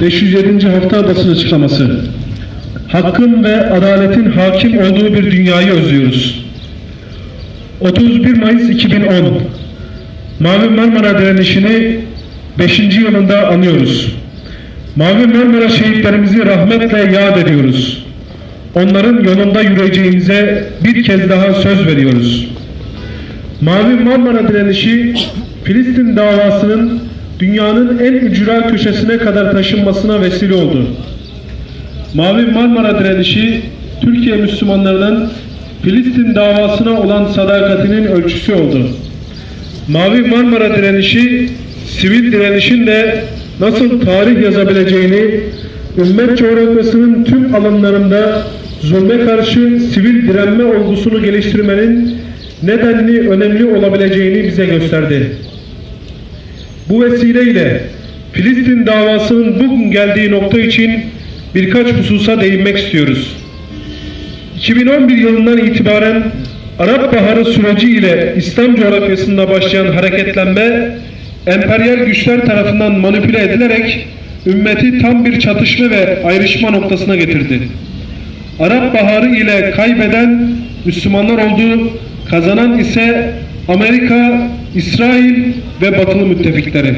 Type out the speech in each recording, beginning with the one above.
507. hafta basın açıklaması. Hakkın ve adaletin hakim olduğu bir dünyayı özlüyoruz. 31 Mayıs 2010 Mavi Marmara direnişini 5. yılında anıyoruz. Mavi Marmara şehitlerimizi rahmetle yad ediyoruz. Onların yolunda yürüyeceğimize bir kez daha söz veriyoruz. Mavi Marmara direnişi Filistin davasının dünyanın en ücra köşesine kadar taşınmasına vesile oldu. Mavi Marmara direnişi Türkiye Müslümanlarının Filistin davasına olan sadakatinin ölçüsü oldu. Mavi Marmara direnişi sivil direnişin de nasıl tarih yazabileceğini ümmet coğrafyasının tüm alanlarında zulme karşı sivil direnme olgusunu geliştirmenin nedenli önemli olabileceğini bize gösterdi. Bu vesileyle Filistin davasının bugün geldiği nokta için birkaç hususa değinmek istiyoruz. 2011 yılından itibaren Arap Baharı süreci ile İslam coğrafyasında başlayan hareketlenme emperyal güçler tarafından manipüle edilerek ümmeti tam bir çatışma ve ayrışma noktasına getirdi. Arap Baharı ile kaybeden Müslümanlar oldu, kazanan ise Amerika, İsrail ve batılı müttefikleri.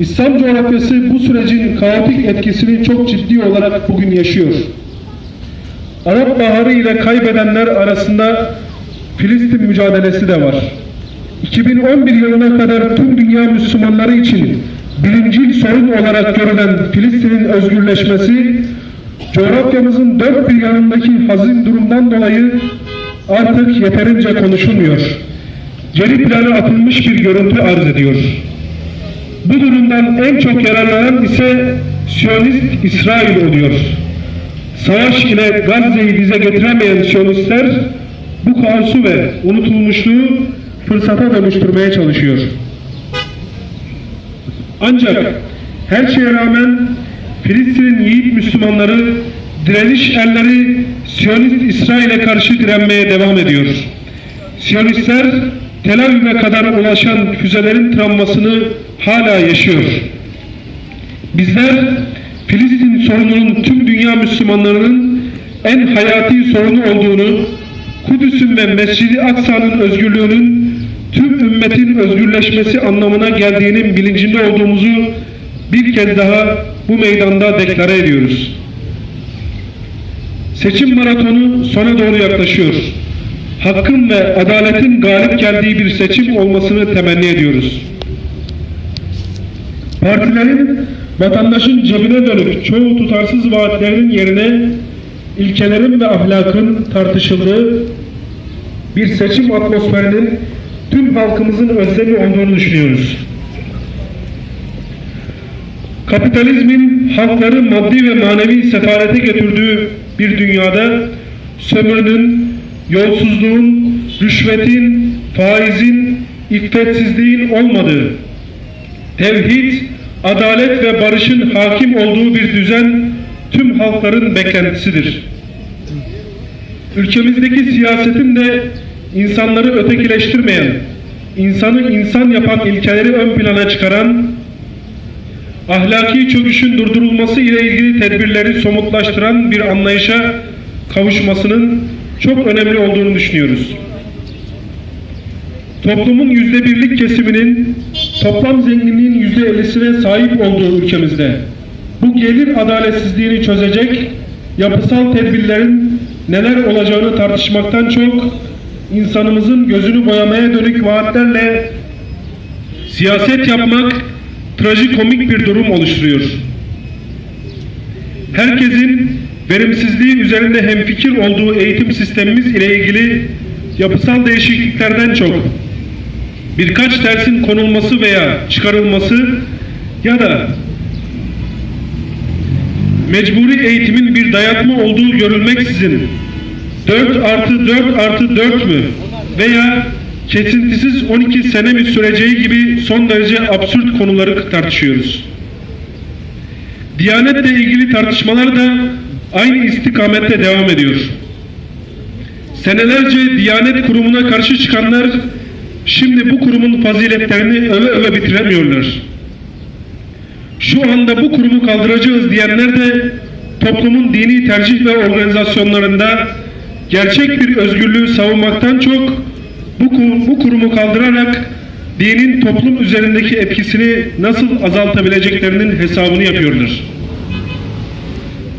İslam coğrafyası bu sürecin kaotik etkisini çok ciddi olarak bugün yaşıyor. Arap Baharı ile kaybedenler arasında Filistin mücadelesi de var. 2011 yılına kadar tüm dünya Müslümanları için birincil sorun olarak görülen Filistin'in özgürleşmesi, coğrafyamızın dört bir yanındaki hazin durumdan dolayı artık yeterince konuşulmuyor. Geri plana atılmış bir görüntü arz ediyor. Bu durumdan en çok yararlanan ise Siyonist İsrail oluyor. Savaş ile Gazze'yi dize getiremeyen Siyonistler bu kaosu ve unutulmuşluğu fırsata dönüştürmeye çalışıyor. Ancak her şeye rağmen Filistin'in yiğit Müslümanları direniş erleri Siyonist İsrail'e karşı direnmeye devam ediyor. Siyonistler Tel kadar ulaşan füzelerin travmasını hala yaşıyor. Bizler Filistin sorununun tüm dünya Müslümanlarının en hayati sorunu olduğunu, Kudüs'ün ve Mescid-i Aksa'nın özgürlüğünün tüm ümmetin özgürleşmesi anlamına geldiğinin bilincinde olduğumuzu bir kez daha bu meydanda deklare ediyoruz. Seçim maratonu sona doğru yaklaşıyor. Hakkın ve adaletin galip geldiği bir seçim olmasını temenni ediyoruz. Partilerin vatandaşın cebine dönük çoğu tutarsız vaatlerinin yerine ilkelerin ve ahlakın tartışıldığı bir seçim atmosferinin tüm halkımızın özlemi olduğunu düşünüyoruz. Kapitalizmin halkları maddi ve manevi sefarete götürdüğü bir dünyada sömürünün, yolsuzluğun, rüşvetin, faizin, iffetsizliğin olmadığı, tevhid, adalet ve barışın hakim olduğu bir düzen tüm halkların beklentisidir. Ülkemizdeki siyasetin de insanları ötekileştirmeyen, insanı insan yapan ilkeleri ön plana çıkaran, ahlaki çöküşün durdurulması ile ilgili tedbirleri somutlaştıran bir anlayışa kavuşmasının çok önemli olduğunu düşünüyoruz. Toplumun yüzde birlik kesiminin toplam zenginliğin yüzde ellisine sahip olduğu ülkemizde bu gelir adaletsizliğini çözecek yapısal tedbirlerin neler olacağını tartışmaktan çok insanımızın gözünü boyamaya dönük vaatlerle siyaset yapmak trajikomik bir durum oluşturuyor. Herkesin verimsizliği üzerinde hemfikir olduğu eğitim sistemimiz ile ilgili yapısal değişikliklerden çok birkaç dersin konulması veya çıkarılması ya da mecburi eğitimin bir dayatma olduğu görülmeksizin 4 artı 4 artı 4 mü veya kesintisiz 12 sene mi süreceği gibi son derece absürt konuları tartışıyoruz. Diyanetle ilgili tartışmalar da aynı istikamette devam ediyor. Senelerce Diyanet Kurumu'na karşı çıkanlar şimdi bu kurumun faziletlerini öve öve bitiremiyorlar. Şu anda bu kurumu kaldıracağız diyenler de toplumun dini tercih ve organizasyonlarında gerçek bir özgürlüğü savunmaktan çok bu, bu kurumu kaldırarak dinin toplum üzerindeki etkisini nasıl azaltabileceklerinin hesabını yapıyorlar.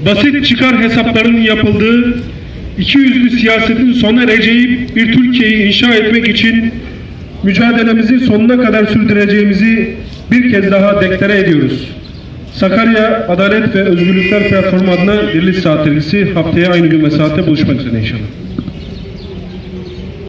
Basit çıkar hesaplarının yapıldığı iki yüzlü siyasetin sona ereceği bir Türkiye'yi inşa etmek için mücadelemizi sonuna kadar sürdüreceğimizi bir kez daha deklare ediyoruz. Sakarya Adalet ve Özgürlükler Platformu adına Diriliş Saat haftaya aynı gün ve saatte buluşmak üzere inşallah.